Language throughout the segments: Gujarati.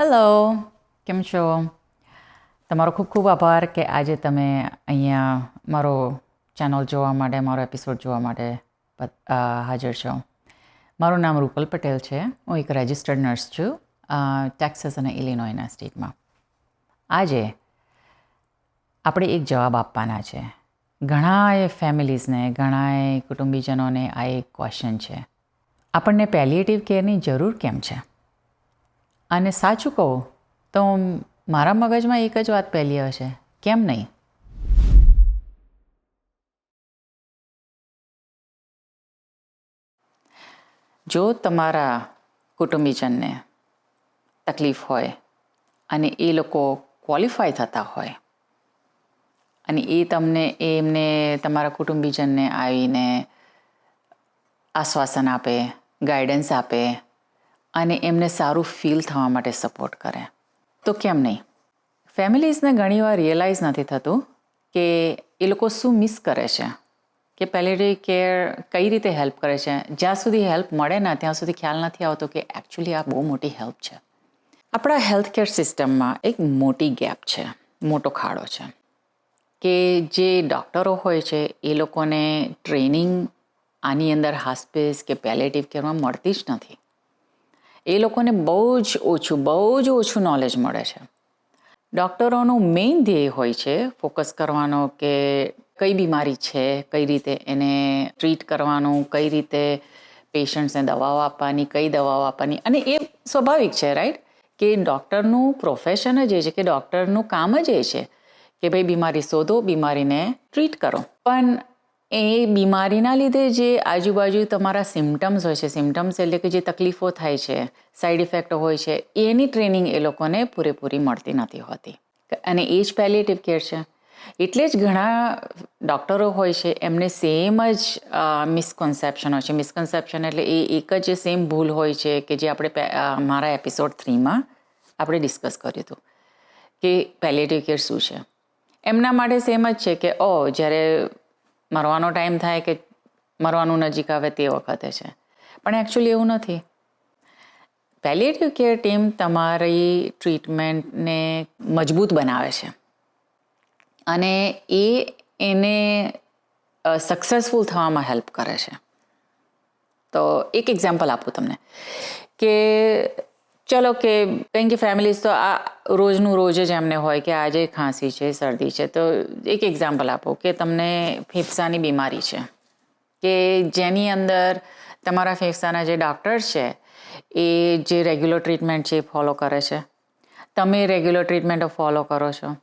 હેલો કેમ છો? તમારો ખૂબ ખૂબ આભાર કે આજે તમે અહીંયા મારો ચેનલ જોવા માટે, મારો એપિસોડ જોવા માટે હાજર છો. મારું નામ રૂપલ પટેલ છે. હું એક રજિસ્ટર્ડ નર્સ છું ટેક્સસ અને ઇલિનોયના સ્ટેટમાં આજે આપણે એક જવાબ આપવાના છે. ઘણાએ ફેમિલીઝને ઘણાએ કુટુંબીજનોને આ એક ક્વેશ્ચન છે. આપણને પેલિએટિવ કેરની જરૂર કેમ છે? અને સાચું કહું, તો મારા મગજમાં એક જ વાત પહેલી હશે, કેમ નહીં? જો તમારા કુટુંબીજનને તકલીફ હોય અને એ લોકો ક્વોલિફાય થતા હોય અને એ તમને એમને તમારા કુટુંબીજનને આવીને આશ્વાસન આપે, ગાઈડન્સ આપે અને એમને સારું ફીલ થવા માટે સપોર્ટ કરે. તો કેમ નહીં? ફેમિલીઝને ઘણીવાર રિયલાઇઝ નથી થતું કે એ લોકો શું મિસ કરે છે. કે પેલેટરી કેર કઈ રીતે હેલ્પ કરે છે. જ્યાં સુધી હેલ્પ મળે ને, ત્યાં સુધી ખ્યાલ નથી આવતો કે એકચ્યુઅલી આ બહુ મોટી હેલ્પ છે. આપણા હેલ્થ કેર સિસ્ટમમાં એક મોટી ગેપ છે, મોટો ખાડો છે. કે જે ડૉક્ટરો હોય છે, એ લોકોને ટ્રેનિંગ આની અંદર હાસ્પિસ કે પેલેટિવ કેરમાં મળતી જ નથી. એ લોકોને બહુ જ ઓછું, બહુ જ ઓછું નોલેજ મળે છે. ડૉક્ટરોનું મેઇન ધ્યેય હોય છે ફોકસ કરવાનો કે કઈ બીમારી છે, કઈ રીતે એને ટ્રીટ કરવાનું, કઈ રીતે પેશન્ટ્સને દવાઓ આપવાની, કઈ દવાઓ આપવાની. અને એ સ્વાભાવિક છે રાઈટ કે ડૉક્ટરનું પ્રોફેશન જ એ છે કે ડૉક્ટરનું કામ જ એ છે કે ભાઈ બીમારી શોધો, બીમારીને ટ્રીટ કરો. પણ એ બીમારીના લીધે જે આજુબાજુ તમારા સિમ્ટમ્સ હોય છે સિમ્ટમ્સ એટલે કે જે તકલીફો થાય છે સાઈડ ઇફેક્ટ હોય છે, એની ટ્રેનિંગ એ લોકોને પૂરેપૂરી મળતી નથી હોતી. અને એ જ પેલિએટિવ કેર છે. એટલે જ ઘણા ડૉક્ટરો હોય છે, એમને સેમ જ મિસકન્સેપ્શન હોય છે. મિસકન્સેપ્શન એટલે એ એક જ સેમ ભૂલ હોય છે કે જે આપણે મારા એપિસોડ થ્રીમાં આપણે ડિસ્કસ કર્યું હતું. કે પેલિએટિવ કેર શું છે? એમના માટે સેમ જ છે કે ઓ જ્યારે મરવાનો ટાઈમ થાય કે મરવાનું નજીક આવે તે વખતે છે. પણ એકચ્યુઅલી એવું નથી. પેલિએટિવ કેર ટીમ તમારી ટ્રીટમેન્ટને મજબૂત બનાવે છે. અને એ એને સક્સેસફુલ થવામાં હેલ્પ કરે છે. તો એક એક્ઝામ્પલ આપું તમને. કે ચલો કે કંઈ કે ફેમિલીઝ તો આ રોજનું રોજ જ એમને હોય કે આજે ખાંસી છે, શરદી છે, તો એક એક્ઝામ્પલ આપો કે તમને ફેફસાની બીમારી છે. કે જેની અંદર તમારા ફેફસાના જે ડૉક્ટર છે, એ જે રેગ્યુલર ટ્રીટમેન્ટ છે એ ફોલો કરે છે. તમે રેગ્યુલર ટ્રીટમેન્ટો ફોલો કરો છો.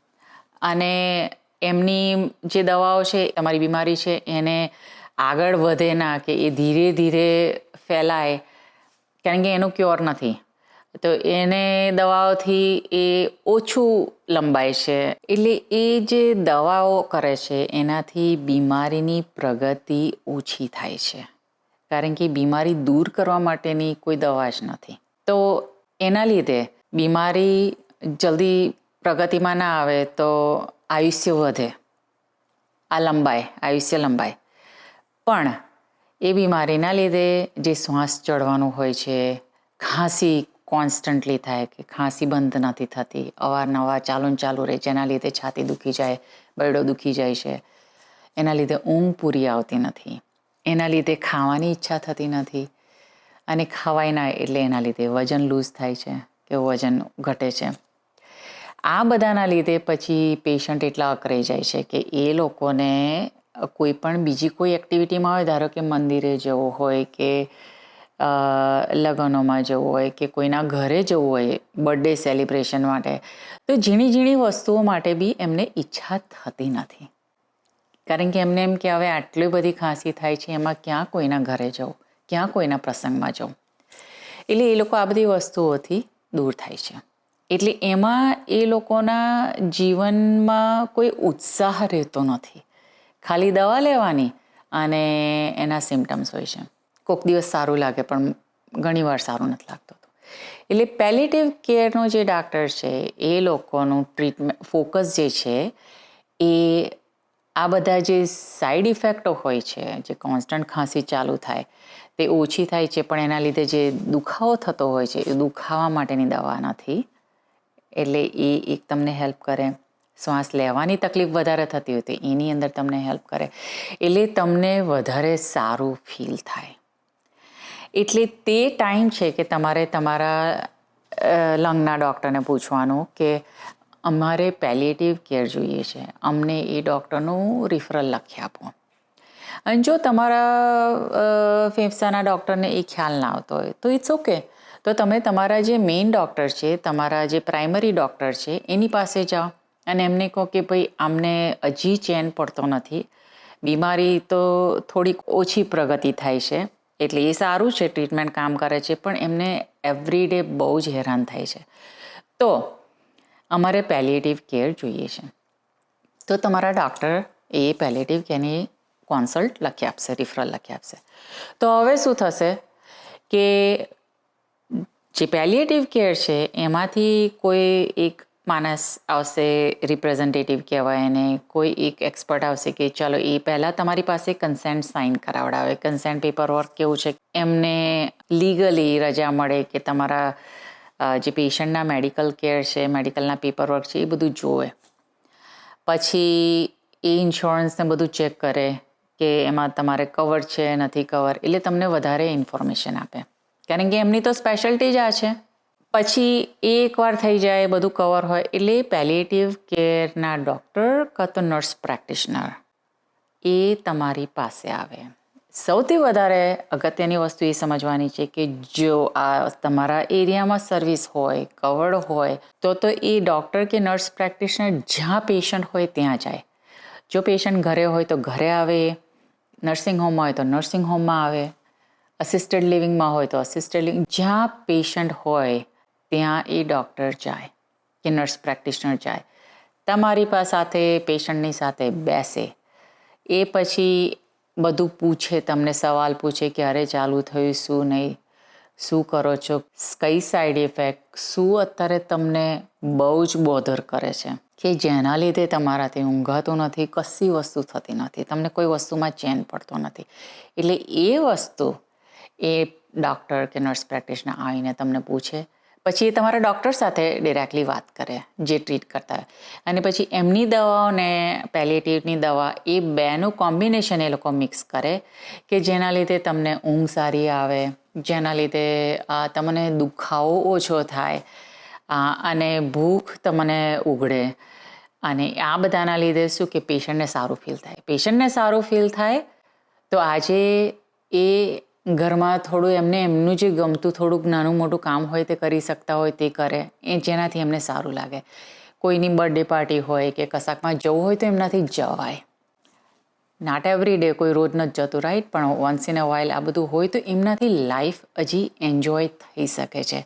અને એમની જે દવાઓ છે તમારી બીમારી છે, એને આગળ વધે ના કે એ ધીરે ધીરે ફેલાય. કારણ કે એનું ક્યોર નથી. તો એને દવાઓથી એ ઓછું લંબાય છે. એટલે એ જે દવાઓ કરે છે, એનાથી બીમારીની પ્રગતિ ઓછી થાય છે. કારણ કે બીમારી દૂર કરવા માટેની કોઈ દવા જ નથી. તો એના લીધે બીમારી જલ્દી પ્રગતિમાં ના આવે તો આયુષ્ય વધે. આ લંબાય, આયુષ્ય લંબાય. પણ એ બીમારીના લીધે જે શ્વાસ ચડવાનું હોય છે, ખાંસી કોન્સ્ટન્ટલી થાય કે ખાંસી બંધ નથી થતી, અવારનવાર ચાલુ ચાલુ રહે, જેના લીધે છાતી દુખી જાય, બરડો દુખી જાય છે. એના લીધે ઊંઘ પૂરી આવતી નથી. એના લીધે ખાવાની ઈચ્છા થતી નથી. અને ખવાય ના એટલે એના લીધે વજન લૂઝ થાય છે, કે વજન ઘટે છે. આ બધાના લીધે પછી પેશન્ટ એટલા અકરાઈ જાય છે કે એ લોકોને કોઈ પણ બીજી કોઈ એક્ટિવિટીમાં હોય, ધારો કે મંદિરે જવું હોય કે લગ્નોમાં જવું હોય કે કોઈના ઘરે જવું હોય બર્થડે સેલિબ્રેશન માટે, તો ઝીણી ઝીણી વસ્તુઓ માટે બી એમને ઈચ્છા થતી નથી. કારણ કે એમને એમ કે હવે આટલી બધી ખાંસી થાય છે, એમાં ક્યાં કોઈના ઘરે જવું, ક્યાં કોઈના પ્રસંગમાં જવું? એટલે એ લોકો આ બધી વસ્તુઓથી દૂર થાય છે. એટલે એમાં એ લોકોના જીવનમાં કોઈ ઉત્સાહ રહેતો નથી. ખાલી દવા લેવાની અને એના સિમ્ટમ્સ હોય છે. કોઈક દિવસ સારું લાગે, પણ ઘણીવાર સારું નથી લાગતું એટલે પેલેટિવ કેરનો જે ડાક્ટર છે, એ લોકોનું ટ્રીટમેન્ટ ફોકસ જે છે, એ આ બધા જે સાઈડ ઇફેક્ટો હોય છે, જે કોન્સ્ટન્ટ ખાંસી ચાલુ થાય, તે ઓછી થાય છે, પણ એના લીધે જે દુખાવો થતો હોય છે, એ દુખાવા માટેની દવા નથી. એટલે એ એક તમને હેલ્પ કરે. શ્વાસ લેવાની તકલીફ વધારે થતી હોય તો એની અંદર તમને હેલ્પ કરે. એટલે તમને વધારે સારું ફીલ થાય. એટલે તે ટાઈમ છે કે તમારે તમારા લંગના ડૉક્ટરને પૂછવાનું કે અમારે પેલિએટિવ કેર જોઈએ છે. અમને એ ડૉક્ટરનું રિફરલ લખી આપો. અને જો તમારા ફેફસાના ડૉક્ટરને એ ખ્યાલ ના આવતો હોય, તો ઇટ્સ ઓકે તો તમે તમારા જે મેઇન ડૉક્ટર છે, તમારા જે પ્રાઇમરી ડૉક્ટર છે, એની પાસે જાઓ. અને એમને કહો કે ભાઈ આમને હજી ચેન પડતો નથી. બીમારી તો થોડીક ઓછી પ્રગતિ થાય છે. એટલે એ સારું છે, ટ્રીટમેન્ટ કામ કરે છે, પણ એમને એવરી ડે બહુ જ હેરાન થાય છે. તો અમારે પેલિએટિવ કેર જોઈએ છે. તો તમારા ડૉક્ટર એ પેલેટિવ કેની કોન્સલ્ટ લખી આપશે રિફરલ લખી આપશે. તો હવે શું થશે કે જે પેલિએટિવ કેર છે, એમાંથી કોઈ એક માણસ આવશે રિપ્રેઝેન્ટેટિવ કહેવાય એને કોઈ એક એક્સપર્ટ આવશે કે ચાલો એ પહેલાં તમારી પાસે કન્સેન્ટ સાઇન કરાવડાવે. કન્સેન્ટ પેપર વર્ક કેવું છે? એમને લીગલી રજા મળે કે તમારા જે પેશન્ટના મેડિકલ કેર છે મેડિકલના પેપર વર્ક છે, એ બધું જોવે. પછી એ ઇન્સ્યોરન્સને બધું ચેક કરે કે એમાં તમારે કવર છે, નથી કવર એટલે તમને વધારે ઇન્ફોર્મેશન આપે. કારણ કે એમની તો સ્પેશિયાલિટી જ આ છે. પછી એ એકવાર થઈ જાય, બધું કવર હોય, એટલે પેલિએટિવ કેરના ડૉક્ટર કાં તો નર્સ પ્રેક્ટિશનર એ તમારી પાસે આવે. સૌથી વધારે અગત્યની વસ્તુ એ સમજવાની છે કે જો આ તમારા એરિયામાં સર્વિસ હોય કવર્ડ હોય, તો તો એ ડૉક્ટર કે નર્સ પ્રેક્ટિશનર જ્યાં પેશન્ટ હોય ત્યાં જાય. જો પેશન્ટ ઘરે હોય તો ઘરે આવે નર્સિંગ હોમમાં હોય તો નર્સિંગ હોમમાં આવે અસિસ્ટેડ લિવિંગમાં હોય તો અસિસ્ટેડ લિવિંગ જ્યાં પેશન્ટ હોય ત્યાં એ ડૉક્ટર જાય, કે નર્સ પ્રેક્ટિશનર જાય. તમારી સાથે, પેશન્ટની સાથે બેસે. એ પછી બધું પૂછે, તમને સવાલ પૂછે કે અરે ચાલુ થયું, શું નહીં, શું કરો છો, કઈ સાઈડ ઇફેક્ટ શું અત્યારે તમને બહુ જ બોધર કરે છે. કે જેના લીધે તમારાથી ઊંઘાતું નથી, કશી વસ્તુ થતી નથી, તમને કોઈ વસ્તુમાં ચેન પડતો નથી. એટલે એ વસ્તુ એ ડૉક્ટર કે નર્સ પ્રેક્ટિશનર આવીને તમને પૂછે પછી એ તમારા ડૉક્ટર સાથે ડિરેક્ટલી વાત કરે, જે ટ્રીટ કરતા હોય. અને પછી એમની દવાઓ ને પેલેટિવની દવા, એ બેનું કોમ્બિનેશન એ લોકો મિક્સ કરે કે જેના લીધે તમને ઊંઘ સારી આવે, જેના લીધે તમને દુખાવો ઓછો થાય અને ભૂખ તમને ઉઘડે અને આ બધાના લીધે શું કે પેશન્ટને સારું ફીલ થાય. પેશન્ટને સારું ફીલ થાય તો આજે એ ઘરમાં થોડું એમને એમનું જે ગમતું, થોડુંક નાનું મોટું કામ હોય તે કરી શકતા હોય તે કરે. એ જેનાથી એમને સારું લાગે. કોઈની બર્થડે પાર્ટી હોય કે કશાકમાં જવું હોય તો એમનાથી જવાય. નાટ એવરી ડે કોઈ રોજ નથી જતું રાઈટ પણ વન્સ ઇન અ વાઇલ આ બધું હોય તો એમનાથી લાઈફ હજી એન્જોય થઈ શકે છે.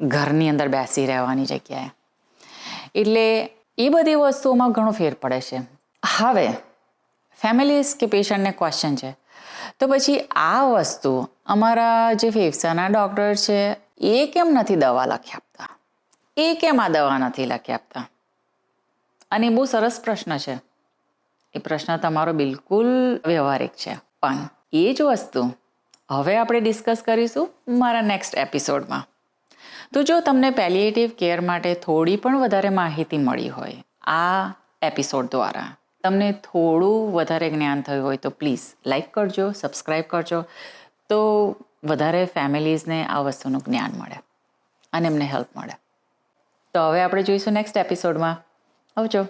ઘરની અંદર બેસી રહેવાની જગ્યાએ. એટલે એ બધી વસ્તુઓમાં ઘણો ફેર પડે છે. હવે ફેમિલીઝ કે પેશન્ટને ક્વેશ્ચન છે. તો પછી આ વસ્તુ અમારા જે ફેફસાના ડૉક્ટર છે, એ કેમ નથી દવા લખી આપતા? એ કેમ આ દવા નથી લખી આપતા? અને બહુ સરસ પ્રશ્ન છે. એ પ્રશ્ન તમારો બિલકુલ વ્યવહારિક છે. પણ એ જ વસ્તુ હવે આપણે ડિસ્કસ કરીશું મારા નેક્સ્ટ એપિસોડમાં. તો જો તમને પેલિએટિવ કેર માટે થોડી પણ વધારે માહિતી મળી હોય આ એપિસોડ દ્વારા તમને થોડું વધારે જ્ઞાન થયું હોય તો પ્લીઝ લાઈક કરજો સબસ્ક્રાઈબ કરજો. તો વધારે ફેમિલીઝને આ વસ્તુનું જ્ઞાન મળે અને એમને હેલ્પ મળે. તો હવે આપણે જોઈશું નેક્સ્ટ એપિસોડમાં. આવજો.